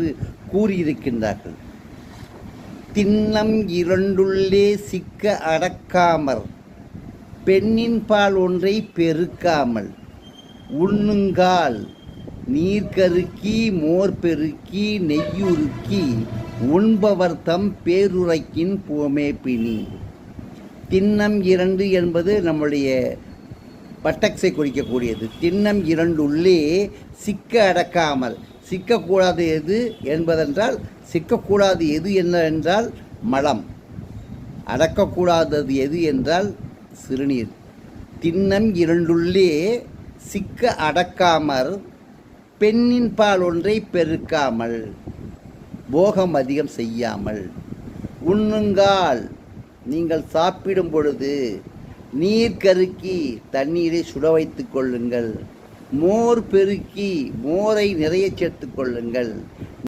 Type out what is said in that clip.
என்று கூறியிருக்கின்றார்கள். திண்ணம் இரண்டுள்ளே சிக்க அடக்காமற் பெண்ணின் பால் ஒன்றை பெருக்காமல் உண்ணுங்கால் நீர் கருக்கி மோர் பெருக்கி நெய்யுருக்கி உண்பவர் தம் பேருரைக்கின் போமே பிணி. திண்ணம் இரண்டு என்பது நம்முடைய பட்டக்ஸை குறிக்கக்கூடியது. திண்ணம் இரண்டுள்ளே சிக்க அடக்காமல். சிக்கக்கூடாது எது என்பதென்றால் சிக்கக்கூடாது எது என்னவென்றால் மலம். அடக்கக்கூடாதது எது என்றால் சிறுநீர். திண்ணம் இரண்டுள்ளே சிக்க அடக்காமல் பெண்ணின் பால் ஒன்றை பெருக்காமல் போகம் அதிகம் செய்யாமல். உண்ணுங்கால் நீங்கள் சாப்பிடும் பொழுது நீர் கருக்கி தண்ணீரை சுட வைத்துக் கொள்ளுங்கள். மோர் பெருக்கி மோரை நிறைய சேர்த்துக் கொள்ளுங்கள்.